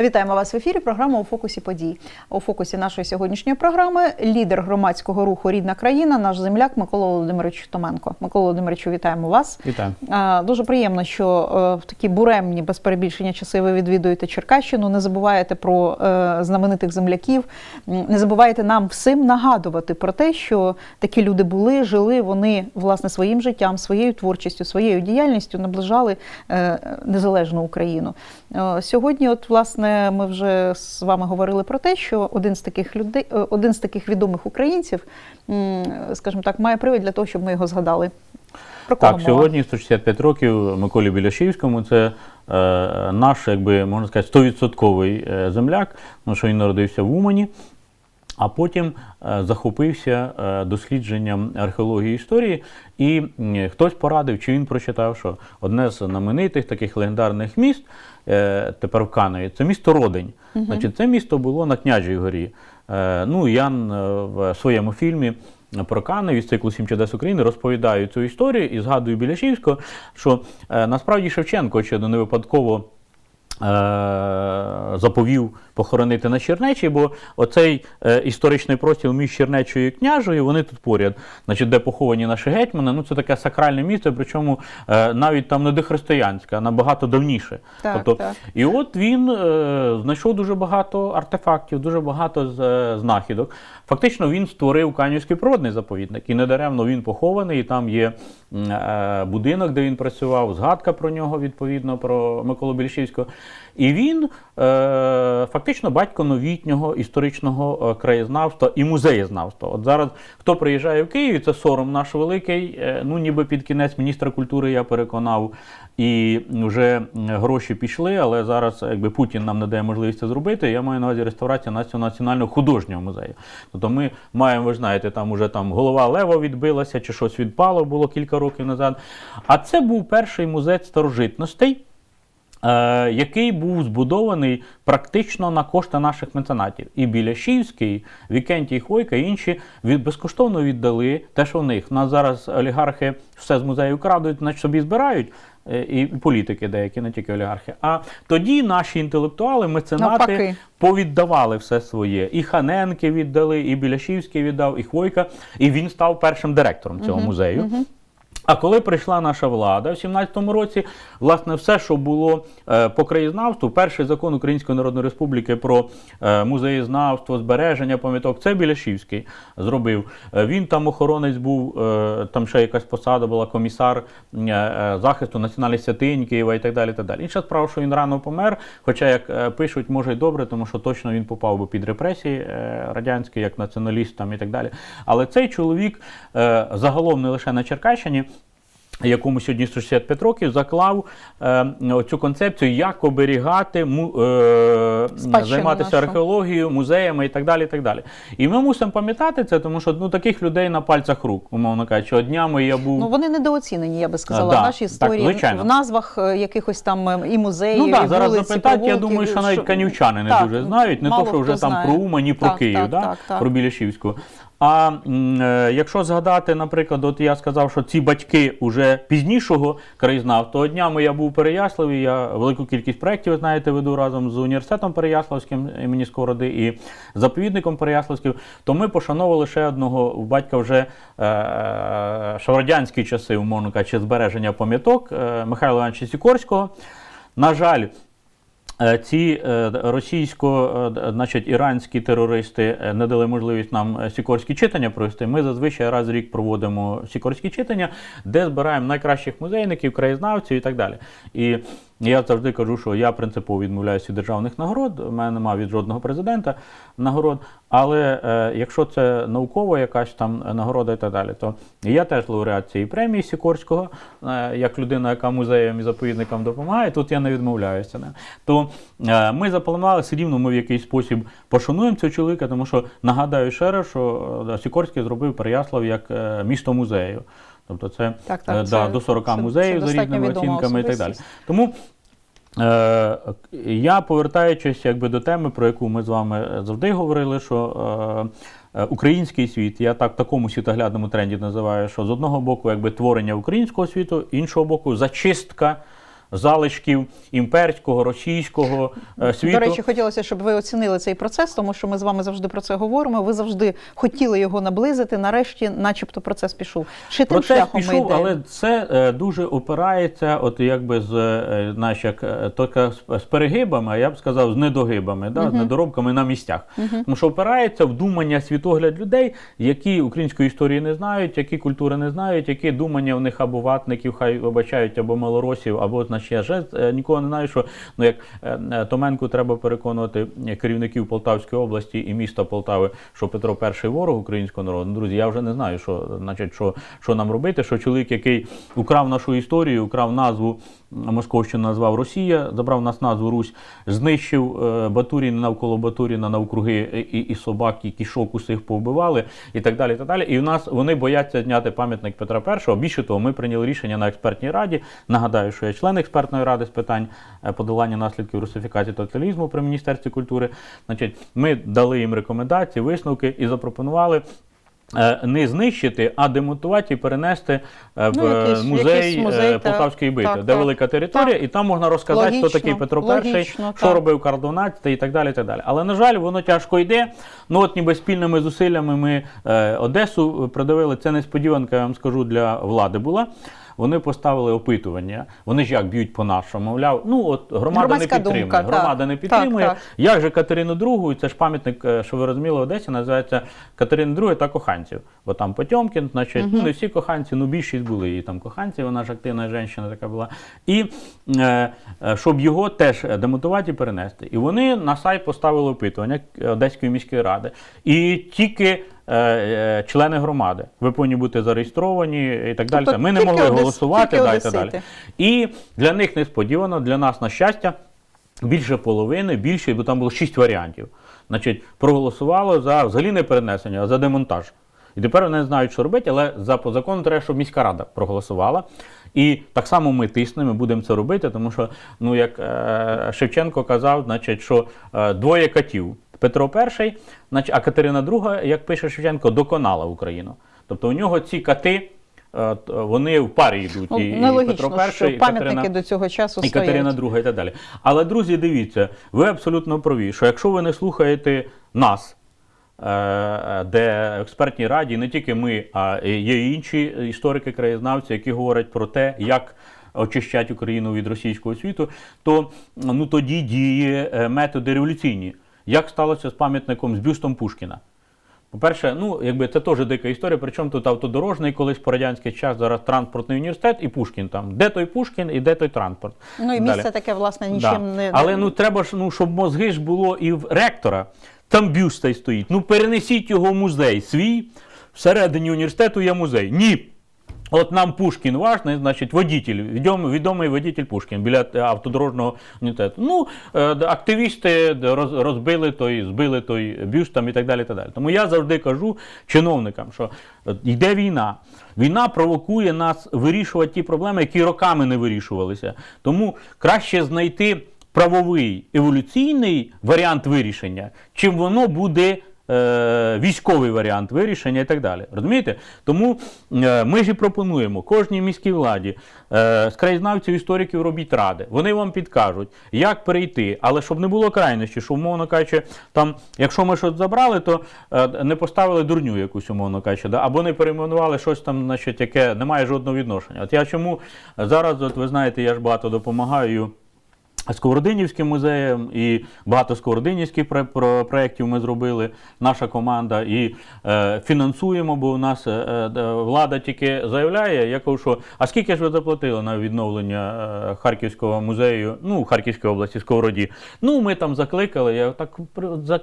Вітаємо вас в ефірі. Програма у фокусі подій. У фокусі нашої сьогоднішньої програми лідер громадського руху Рідна країна, наш земляк Микола Володимирович Томенко. Микола Володимировичу, вітаємо вас. Вітаю. Дуже приємно, що е, в такі буремні, без перебільшення часи ви відвідуєте Черкащину. Не забуваєте про е, знаменитих земляків. Не забуваєте нам всім нагадувати про те, що такі люди були, жили. Вони власне своїм життям, своєю творчістю, своєю діяльністю наближали е, незалежну Україну. Сьогодні, от власне, ми вже з вами говорили про те, що один з таких людей, е, один з таких відомих українців, скажімо так, має привід для того, щоб ми його згадали. Про Так, мова? сьогодні 165 років Миколі Біляшівському. Це е, наш, якби можна сказати, 100% е, земляк, тому що він народився в Умані, а потім е, захопився е, дослідженням археології історії. І хтось порадив, чи він прочитав, що одне з знаменитих таких легендарних міст е, тепер в Каневі це місто Родень. Значить, це місто було на Княжій горі. Ну, Ян е, в своєму фільмі про Канев із циклу «Сім чудес України розповідаю цю історію і згадую Біляшівського, що е, насправді Шевченко ще до не випадково заповів похоронити на Чернечі, бо оцей е, історичний простір між Чернечою і княжою, вони тут поряд, значить, де поховані наші гетьмани. Ну це таке сакральне місце, причому е, навіть там не дохристиянське, а набагато давніше. Так, тобто, так. і от він е, знайшов дуже багато артефактів, дуже багато е, знахідок. Фактично він створив Канівський природний заповідник, і недаремно він похований. І там є е, будинок, де він працював, згадка про нього, відповідно, про Миколу Більшівського. І він е, фактично батько новітнього історичного е, краєзнавства і музеєзнавства. От зараз хто приїжджає в Київ, це сором наш великий. е, ну ніби під кінець міністра культури я переконав, і вже гроші пішли, але зараз якби Путін нам не дає можливість це зробити. Я маю на увазі реставрація Національного художнього музею. Тобто ми маємо, ви знаєте, там уже там голова лева відбилася, чи щось відпало було кілька років назад. А це був перший музей старожитностей. Е, який був збудований практично на кошти наших меценатів. І Біляшівський, Вікентій Хвойка і інші від, безкоштовно віддали те, що в них. У нас зараз олігархи все з музею крадуть, значить собі збирають. е, І політики деякі, не тільки олігархи. А тоді наші інтелектуали, меценати Навпаки. повіддавали все своє. І Ханенки віддали, і Біляшівський віддав, і Хвойка. І він став першим директором цього музею. А коли прийшла наша влада в 17-му році, власне, все, що було е, по краєзнавству, перший закон Української Народної Республіки про е, музеєзнавство, збереження пам'яток, це Біляшівський зробив. Е, він там охоронець був, там ще якась посада була, комісар захисту національних святинь Києва і так далі. Так далі. Інша справа, що він рано помер, хоча, як пишуть, може й добре, тому що точно він попав би під репресії радянські, як націоналіст там і так далі. Але цей чоловік загалом не лише на Черкащині якому сьогодні 165 років, заклав е, цю концепцію, як оберігати, му, е, займатися нашу. археологією, музеями і так далі. І так далі. І ми мусимо пам'ятати це, тому що ну, таких людей на пальцях рук, умовно кажучи, днями я був. Ну вони недооцінені, я би сказала. Да, Наші так, історії звичайно. в назвах е, якихось там е, і музеїв, Ну і так, зараз запитати, я думаю, що навіть канівчани не Так, дуже знають, не то, що вже там знає. про Умань і про Так, Київ, так, да? так, так. про Білішівську. А е, якщо згадати, наприклад, от я сказав, що ці батьки уже пізнішого краєзнавства, днями я був у Переяславі, я велику кількість проєктів, знаєте, веду разом з університетом Переяславським імені Сковороди і заповідником Переяславським, то ми пошановували ще одного батька вже е, радянські часи, умовно кажучи, збереження пам'яток е, Михайла Івановича Сікорського. На жаль, Ці е, російсько, е, д- значить, іранські терористи е, не дали можливість нам е, сікорські читання провести. Ми зазвичай раз в рік проводимо сікорські читання, де збираємо найкращих музейників, краєзнавців і так далі. І я завжди кажу, що я принципово відмовляюся від державних нагород. У мене немає від жодного президента нагород. Але е, якщо це наукова якась там нагорода і так далі, то я теж лауреат цієї премії Сікорського, е, як людина, яка музеям і заповідникам допомагає, тут я не відмовляюся. Не? То е, ми запланували все рівно, ми в якийсь спосіб пошануємо цього чоловіка, тому що нагадаю ще раз, що е, Сікорський зробив Переяслав як е, місто музею. Тобто це, Так, так, да, це- до 40 це- музеїв це за різними оцінками і так далі. Тому Е, я повертаючись якби до теми, про яку ми з вами завжди говорили, що е, е, український світ, я так в такому світоглядному тренді називаю, що з одного боку, якби творення українського світу, іншого боку, зачистка залишків імперського, російського е, світу. До речі, хотілося, щоб ви оцінили цей процес, тому що ми з вами завжди про це говоримо. Ви завжди хотіли його наблизити. Нарешті, начебто, процес пішов. Чи тим Процес шляхом ми пішов, йдемо? але це е, дуже опирається, от якби з е, знаєш, як е, тільки з, перегибами, а я б сказав, з недогибами, да, з недоробками на місцях. Тому що опирається в думання світогляд людей, які української історії не знають, які культури не знають, які думання в них або ватників, хай вибачають, або малоросів, або значить, я же е, нікого не знаю, що ну як е, е, Томенку треба переконувати керівників Полтавської області і міста Полтави, що Петро І ворог українського народу. Ну, Друзі, я вже не знаю, що значить, що, що нам робити. Що чоловік, який украв нашу історію, украв назву Московщину назвав Росія, забрав нас назву Русь, знищив е, Батурін навколо Батуріна навкруги і, і собак, і кішок усіх повбивали, і так далі. І так далі. І в нас вони бояться зняти пам'ятник Петра І. Більше того, ми прийняли рішення на експертній раді. Нагадаю, що я член експертної ради з питань е, подолання наслідків русифікації тоталізму при міністерстві культури. Значить, ми дали їм рекомендації, висновки і запропонували. е, Не знищити, а демонтувати і перенести е, в Ну, якийсь- музей, якийсь музей. Полтавської бити, Так, де так. велика територія, Так. і там можна розказати, Логічно, хто такий Петро І, що так. робив XII і так далі. І так далі. Але на жаль, воно тяжко йде. Ну от ніби спільними зусиллями ми Одесу придавили. Це несподіванка, я вам скажу, для влади була. Вони поставили опитування. Вони ж як б'ють по нашому, мовляв, ну от громада Громадська не підтримує. думка, так. громада не підтримує. Так, так. Як же Катерину II, це ж пам'ятник, е, що ви розуміли, в Одесі називається Катерина II та коханців. Бо там Потьомкін, значить, ну не всі коханці, ну більшість були її там коханці, вона ж активна жінка така була. І е, е, щоб його теж демотувати і перенести. І вони на сайт поставили опитування Одеської міської ради. І тільки члени громади. Ви повинні бути зареєстровані і так далі. Тобто Ми не могли одес- голосувати тільки да, і далі. І для них несподівано, для нас на щастя, більше половини, більше, бо там було шість варіантів. Значить, проголосувало за взагалі не перенесення, а за демонтаж. І тепер вони не знають, що робити, але за по закону треба, щоб міська рада проголосувала. І так само ми тиснемо, будемо це робити, тому що, ну як е, Шевченко казав, значить, що е, двоє катів. Петро І, а Катерина II, як пише Шевченко, доконала Україну. Тобто у нього ці кати, е, вони в парі йдуть. Ну, і, і Петро І, пам'ятники до цього часу і. Катерина II і так далі. Але, друзі, дивіться, ви абсолютно праві, що якщо ви не слухаєте нас, е, де в експертній раді не тільки ми, а є і інші історики, краєзнавці, які говорять про те, як очищати Україну від російського світу, то ну, тоді діє е, методи революційні. Як сталося з пам'ятником з бюстом Пушкіна? По-перше, ну якби це теж дика історія. Причому тут автодорожний, колись по радянський час, зараз транспортний університет і Пушкін там. Де той Пушкін і де той транспорт? Ну і Далі. місце таке, власне, нічим Да. не Але ну треба ж, ну, щоб мозги ж було і в ректора. Там бюст стоїть. Ну перенесіть його в музей свій. Всередині університету є музей. Ні. От нам Пушкін важний, значить, водитель, відомий, водитель Пушкін біля автодорожнього університету. Ну, е, активісти розбили той, збили той бюст там і так далі. і так далі. Тому я завжди кажу чиновникам, що е, йде війна. Війна провокує нас вирішувати ті проблеми, які роками не вирішувалися. Тому краще знайти правовий еволюційний варіант вирішення, чим воно буде е, військовий варіант вирішення і так далі. Розумієте? Тому е, ми ж і пропонуємо кожній міській владі е, з краєзнавців, істориків робіть ради. Вони вам підкажуть, як перейти, але щоб не було крайності, що, умовно кажучи, там, якщо ми щось забрали, то е, не поставили дурню якусь, умовно кажучи, або не перейменували щось там, значить, яке не має жодного відношення. От я чому зараз, от ви знаєте, я ж багато допомагаю. Сковородинівським музеєм і багато сковородинівських про- про- проєктів ми зробили, наша команда, і е, фінансуємо, бо у нас е, е, влада тільки заявляє, я кажу, що а скільки ж ви заплатили на відновлення е, Харківського музею, ну, Харківської області, Сковороді? Ну, ми там закликали, я так,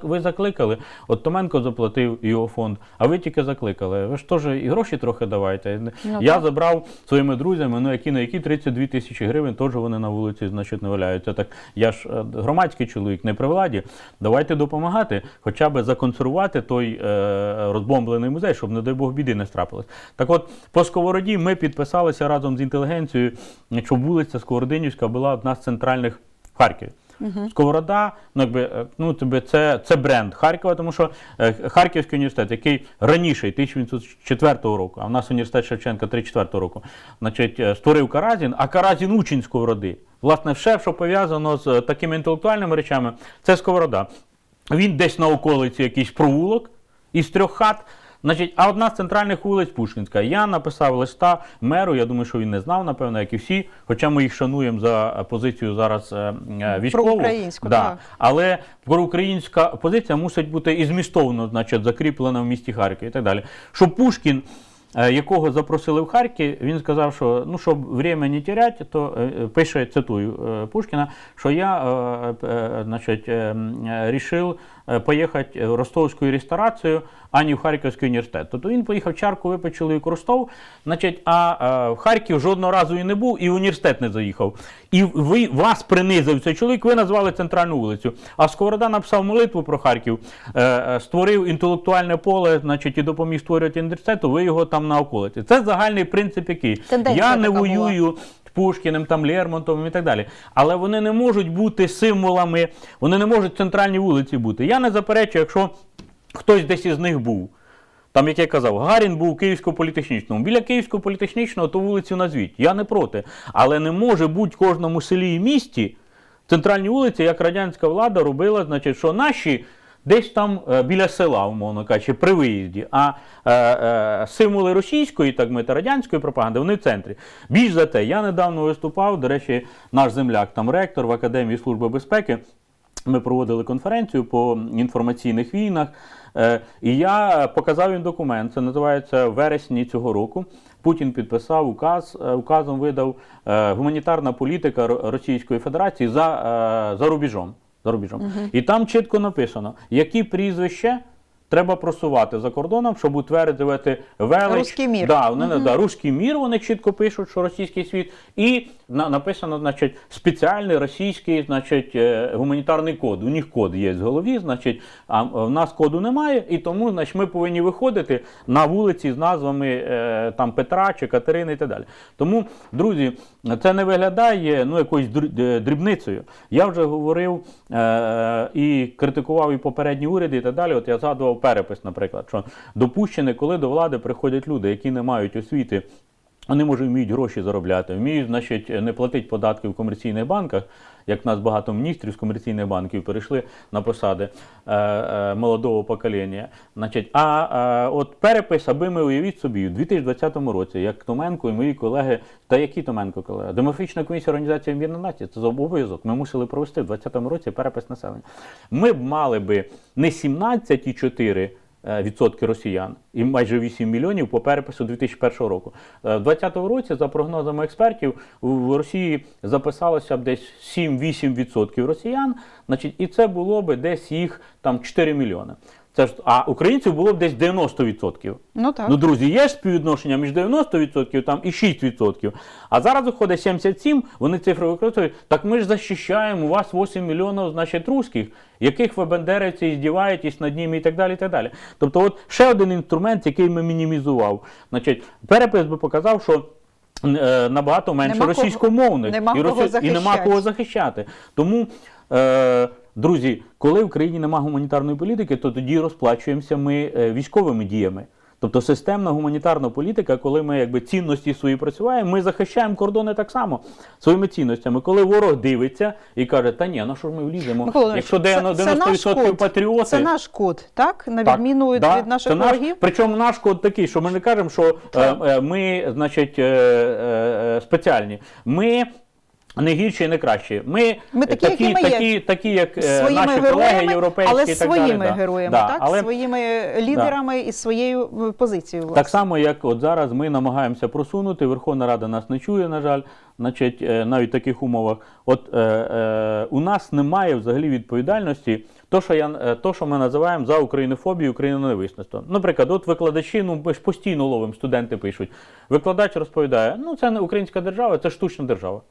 ви закликали, от Томенко заплатив його фонд, а ви тільки закликали. Ви ж теж і гроші трохи давайте. Ну, я так. забрав своїми друзями, ну які на які 32 тисячі гривень, теж вони на вулиці, значить, не валяються. Так я ж е, громадський чоловік, не при владі. Давайте допомагати, хоча б законсервувати той е, розбомблений музей, щоб, не дай Бог, біди не страпилось. Так от, по Сковороді ми підписалися разом з інтелігенцією, щоб вулиця Сковородинівська була одна з центральних в Харкові. Сковорода, ну якби е, ну тобі це, це бренд Харкова, тому що е, Харківський університет, який раніше 1904 року, а в нас університет Шевченка 34 року, значить, е, створив Каразін, а Каразін учень сковороди. Власне, все, що пов'язано з такими інтелектуальними речами, це сковорода. Він десь на околиці якийсь провулок із трьох хат. Значить, а одна з центральних вулиць Пушкінська. Я написав листа меру. Я думаю, що він не знав, напевно, як і всі. Хоча ми їх шануємо за позицію зараз е, е, військову. Проукраїнську, да. так. Але проукраїнська позиція мусить бути і змістовно, значить, закріплена в місті Харкові і так далі. Що Пушкін, е, якого запросили в Харків, він сказав, що ну щоб время не теряти, то пише, цитую Пушкіна, що я значить, рішив поїхати в ростовську ресторацію, а не в Харківський університет. Тобто він поїхав чарку, випив чоловік Ростов, значить, а е, в Харків жодного разу і не був, і в університет не заїхав. І ви вас принизив цей чоловік, ви назвали центральну вулицю. А Сковорода написав молитву про Харків, е, е, створив інтелектуальне поле, значить, і допоміг створювати університету, ви його там на околиці. Це загальний принцип, який Тенденція я не така була. Пушкіним, там Лермонтовим і так далі. Але вони не можуть бути символами, вони не можуть в центральній вулиці бути. Я не заперечую, якщо хтось десь із них був. Там, як я казав, Гарін був у Київського політехнічному. Біля Київського політехнічного то вулицю назвіть. Я не проти. Але не може бути в кожному селі і місті центральні вулиці, як радянська влада робила, значить, що наші десь там е, біля села, умовно кажучи, при виїзді. А е, е, символи російської, так мити, радянської пропаганди, вони в центрі. Більш за те, я недавно виступав, до речі, наш земляк, там ректор в Академії Служби безпеки. Ми проводили конференцію по інформаційних війнах, і я показав їм документ. Це називається вересні цього року. Путін підписав указ, указом видав гуманітарна політика Російської Федерації за, за рубежом. За рубежом. І там чітко написано, які прізвища треба просувати за кордоном, щоб утвердити велич. Руський мір. Да, вони, да, Руський мір, вони чітко пишуть, що російський світ. І на, написано, значить, спеціальний російський, значить, е, гуманітарний код. У них код є в голові, значить, а в нас коду немає, і тому, значить, ми повинні виходити на вулиці з назвами е, там Петра чи Катерини і так далі. Тому, друзі, це не виглядає ну, якоюсь е, дрібницею. Я вже говорив е, і критикував і попередні уряди і так далі. От я згадував перепис, наприклад, що допущене, коли до влади приходять люди, які не мають освіти. Вони може вміють гроші заробляти, вміють, значить, не платити податки в комерційних банках. Як в нас багато міністрів з комерційних банків перейшли на посади е, е, молодого покоління. Значить, а е, от перепис, аби ми уявіть собі, у 2020 році, як Томенко і мої колеги, та які Томенко колеги? Демографічна комісія Організації Об'єднаних Націй, це обов'язок. Ми мусили провести в 2020 році перепис населення. Ми б мали би не 17,4 е, відсотки росіян і майже 8 мільйонів по перепису 2001 року. У В 2020 році, за прогнозами експертів, в Росії записалося б десь 7-8 відсотків росіян, значить, і це було б десь їх там 4 мільйони. Це ж, а українців було б десь 90%. Ну так. Ну, друзі, є ж співвідношення між 90% там, і 6%. А зараз виходить 77, вони цифри використовують. Так ми ж захищаємо, у вас 8 мільйонів, значить, русських, яких ви бандерівці здіваєтесь над ними і так далі. і так далі. Тобто, от ще один інструмент, який ми мінімізував. Значить, перепис би показав, що е, набагато менше Нема кого- російськомовних нема і, кого і нема кого захищати. Тому, е, друзі, коли в країні немає гуманітарної політики, то тоді розплачуємося ми е, військовими діями. Тобто системна гуманітарна політика, коли ми якби цінності свої працюємо, ми захищаємо кордони так само своїми цінностями. Коли ворог дивиться і каже, та ні, на що ж ми вліземо? Микола Якщо це- 90% наш код. патріоти. Це наш код, так? На Так, відміну від, да, від наших це наш- Причому наш код такий, що ми не кажемо, що е, е, ми, значить, е, е, спеціальні. Ми. Не гірші і не кращі. Ми, Ми такі, такі, які ми є. такі, такі, як е, Своїми наші колеги європейські але і так своїми далі. героями, Да, так? Але своїми лідерами і своєю позицією. позицією. так само, як от зараз ми намагаємося просунути, Верховна Рада нас не чує, на жаль, значить, е, навіть в таких умовах. От е, е, у нас немає взагалі відповідальності, то, що, я, е, то, що ми називаємо за українофобію, україноненависництво. Наприклад, от викладачі, ну ми ж постійно ловимо, студенти пишуть. Викладач розповідає, ну це не українська держава, це штучна держава.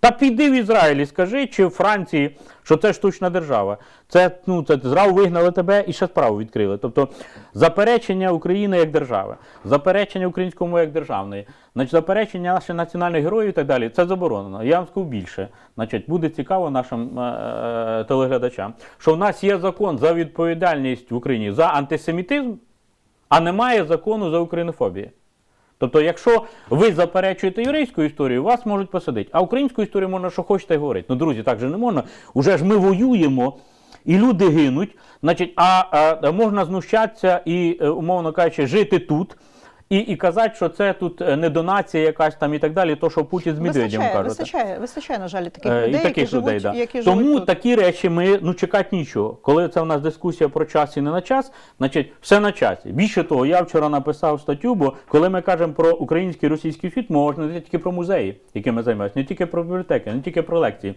Та піди в Ізраїль і скажи, чи в Франції, що це штучна держава. Це, ну, це зразу вигнали тебе і ще справу відкрили. Тобто заперечення України як держави, заперечення української мови як державної, значить, заперечення наших національних героїв і так далі, це заборонено. Я вам скажу більше. Значить, буде цікаво нашим е, е, телеглядачам, що в нас є закон за відповідальність в Україні за антисемітизм, а немає закону за українофобію. Тобто, якщо ви заперечуєте єврейську історію, вас можуть посадити. А українську історію можна, що хочете говорити. Ну, друзі, так же не можна. Уже ж ми воюємо, і люди гинуть. Значить, а, а можна знущатися і, е, умовно кажучи, жити тут. І, і казати, що це тут е, не донація якась там і так далі, то що Путін з Медведєм каже. вистачає, вистачає, на жаль, таких Е, людей, і таких які людей, живуть, да. які Тому живуть тут. такі речі ми ну чекати нічого. Коли це у нас дискусія про час і не на час, значить все на часі. Більше того, я вчора написав статтю, бо коли ми кажемо про український і російський світ, можна не тільки про музеї, якими займаюся, не тільки про бібліотеки, не тільки про лекції.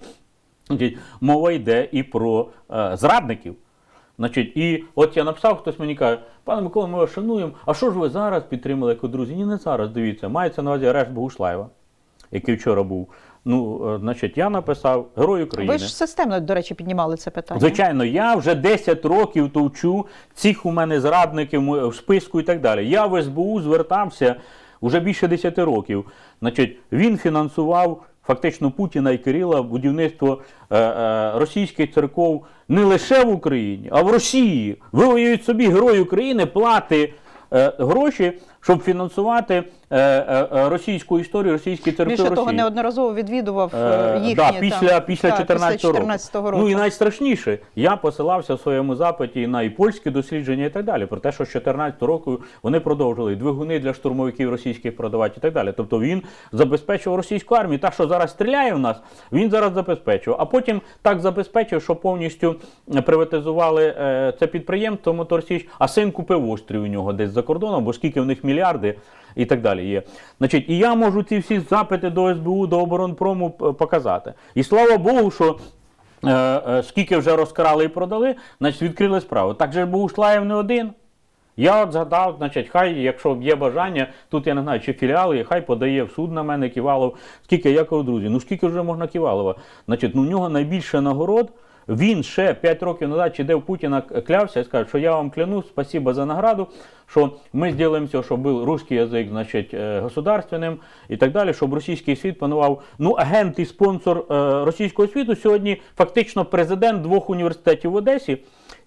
Мова йде і про е, зрадників. Значить, і от я написав, хтось мені каже, пане Микола, ми вас шануємо. А що ж ви зараз підтримали як друзі? Ні, не зараз, дивіться, мається на увазі арешт Богушлаєва, який вчора був. Ну, е, значить, я написав Герой України. Ви ж системно, до речі, піднімали це питання. Звичайно, я вже 10 років товчу цих у мене зрадників в списку і так далі. Я в СБУ звертався вже більше 10 років. Значить, він фінансував фактично Путіна і Кирила будівництво е, е, російських церков не лише в Україні, а в Росії. Ви уявіть собі, герой України плати е, гроші, щоб фінансувати е, е, е, російську історію, російські церкви Більше Росії. того, неодноразово відвідував їхні да, там, після, 14 після 14 року. Ну і найстрашніше, я посилався в своєму запиті на і польські дослідження і так далі. Про те, що з 14 року вони продовжили двигуни для штурмовиків російських продавати і так далі. Тобто він забезпечував російську армію. Та, що зараз стріляє в нас, він зараз забезпечував. А потім так забезпечив, що повністю приватизували це підприємство Моторсіч, а син купив острів у нього десь за кордоном, бо скільки в них мільярди і так далі є. Значить, і я можу ці всі запити до СБУ, до оборонпрому показати. І слава Богу, що. Е, е, скільки вже розкрали і продали, значить відкрили справу. Так же ж Богушлаєв не один. Я от згадав, значить, хай, якщо є бажання, тут я не знаю, чи філіали, хай подає в суд на мене Ківалов. Скільки я кажу, друзі, ну скільки вже можна Ківалова? Значить, ну в нього найбільше нагород. Він ще 5 років назад чи де в Путіна клявся і сказав, що я вам клянусь, спасибо за награду, що ми зробимо все, щоб був русський язик, значить, е, государственним і так далі, щоб російський світ панував. Ну, агент і спонсор е, російського світу сьогодні фактично президент двох університетів в Одесі.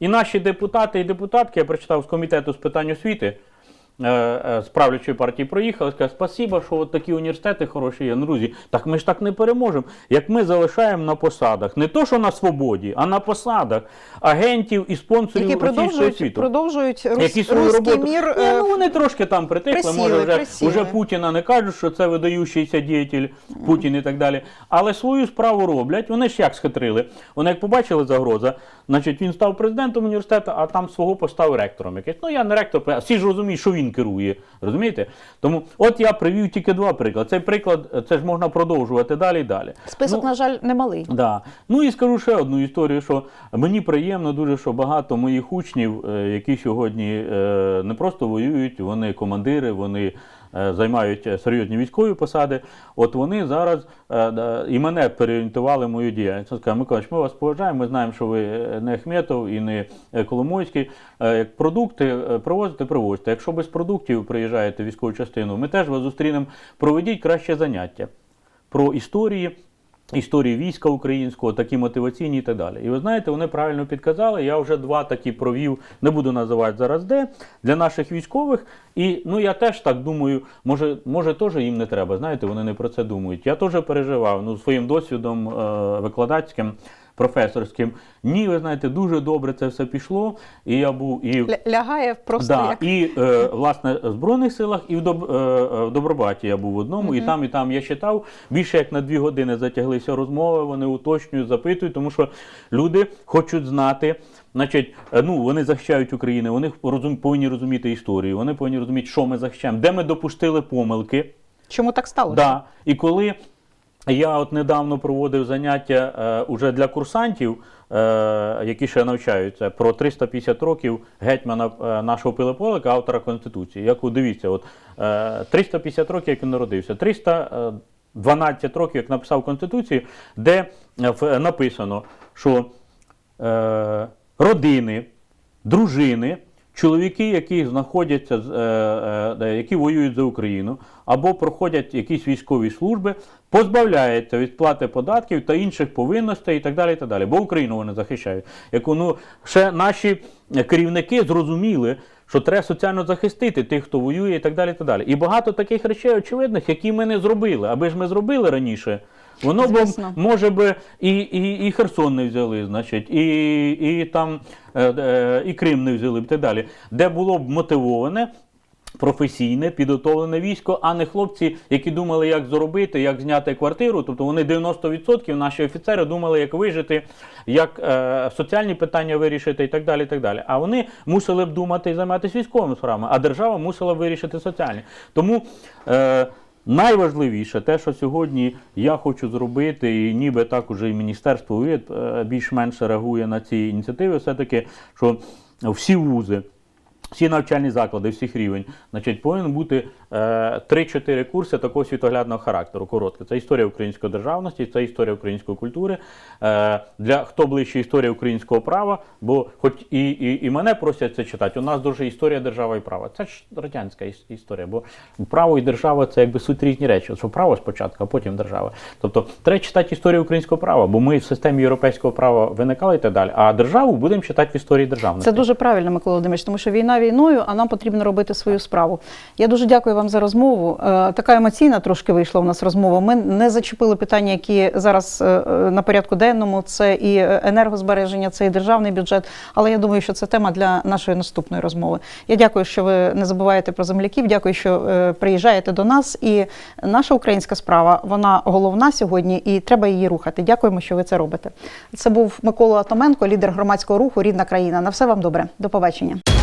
І наші депутати і депутатки, я прочитав з комітету з питань освіти, з правлячої партії проїхали, сказали, спасибо, що от такі університети хороші є. Ну, друзі, так ми ж так не переможемо. Як ми залишаємо на посадах, не то, що на свободі, а на посадах агентів і спонсорів які російського продовжують, світу. продовжують рус, Які свою роботу. мір. Ні, е, ну вони трошки там притихли, присіли, може вже, присіли. вже Путіна не кажуть, що це видаючийся діятель Путін і так далі. Але свою справу роблять. Вони ж як схитрили. Вони як побачили загроза, значить він став президентом університету, а там свого поставив ректором якийсь. Ну я не ректор, а всі ж розуміють, що він керує. Розумієте? Тому от я привів тільки два приклади. Цей приклад це ж можна продовжувати далі і далі. Список, Ну, на жаль, немалий. Да. Ну і скажу ще одну історію, що мені приємно дуже, що багато моїх учнів, е, які сьогодні е, не просто воюють, вони командири, вони е, займають е, серйозні військові посади. От вони зараз е, і мене переорієнтували мою діяльність. Сказали, Миколаївич, ми вас поважаємо, ми знаємо, що ви е, не Ахметов і не е, Коломойський. Е, Як продукти е, привозите, привозите. Якщо без продуктів приїжджаєте в військову частину, ми теж вас зустрінемо. Проведіть краще заняття про історії. Історії війська українського, такі мотиваційні і так далі. І ви знаєте, вони правильно підказали. Я вже два такі провів, не буду називати зараз де, для наших військових. І ну я теж так думаю, може, може теж їм не треба. Знаєте, вони не про це думають. Я теж переживав ну, своїм досвідом е, викладацьким, професорським. Ні, ви знаєте, дуже добре це все пішло. І я був і Лягає просто Да, як і е, власне в Збройних силах, і в, Доб, е, е, в Добробаті я був в одному, і там, і там я читав. Більше як на дві години затяглися розмови, вони уточнюють, запитують, тому що люди хочуть знати. Значить, е, ну вони захищають Україну, вони розум, повинні розуміти історію, вони повинні розуміти, що ми захищаємо, де ми допустили помилки. чому так сталося? Да. І коли я от недавно проводив заняття е, уже для курсантів, е, які ще навчаються, про 350 років гетьмана е, нашого Пилиполика, автора Конституції. Як от дивіться, от, е, 350 років, як він народився, 300, е, 12 років, як написав Конституцію, де е, написано, що е, родини, дружини, чоловіки, які знаходяться, е, е, які воюють за Україну, або проходять якісь військові служби, позбавляються від сплати податків та інших повинностей і так далі. І так далі. Бо Україну вони захищають. Яку ну ще наші керівники зрозуміли. Що треба соціально захистити тих, хто воює, і так далі. І так далі. І багато таких речей очевидних, які ми не зробили. Аби ж ми зробили раніше, воно б Звісно. може би і, і, і Херсон не взяли, значить, і, і там е, е, і Крим не взяли б так далі, де було б мотивоване. Професійне, підготовлене військо, а не хлопці, які думали, як заробити, як зняти квартиру. Тобто вони 90% наші офіцери думали, як вижити, як е, соціальні питання вирішити і так далі. і так далі. А вони мусили б думати і займатися військовими справами, а держава мусила б вирішити соціальні. Тому е, найважливіше те, що сьогодні я хочу зробити, і ніби так уже і Міністерство УІД е, більш-менш реагує на ці ініціативи, все-таки, що всі вузи. Всі навчальні заклади всіх рівень, значить, повинен бути е, 3-4 курси такого світоглядного характеру. Коротко. Це історія української державності, це історія української культури. Е, для хто ближче історія українського права, бо хоч і, і, і мене просять це читати, у нас дуже історія держава і права. Це ж радянська історія, бо право і держава це якби суть різні речі. Що право спочатку, а потім держава. Тобто треба читати історію українського права, бо ми в системі європейського права виникали і так далі. А державу будемо читати в історії державності. Це дуже правильно, Микола Володимирович, тому що війна війною, а нам потрібно робити свою справу. Я дуже дякую вам за розмову. Е, Така емоційна трошки вийшла у нас розмова. Ми не зачепили питання, які зараз е, е, на порядку денному. Це і енергозбереження, це і державний бюджет. Але я думаю, що це тема для нашої наступної розмови. Я дякую, що ви не забуваєте про земляків. Дякую, що приїжджаєте до нас. І наша українська справа вона головна сьогодні, і треба її рухати. Дякуємо, що ви це робите. Це був Микола Атоменко, лідер громадського руху Рідна країна. На все вам добре. До побачення.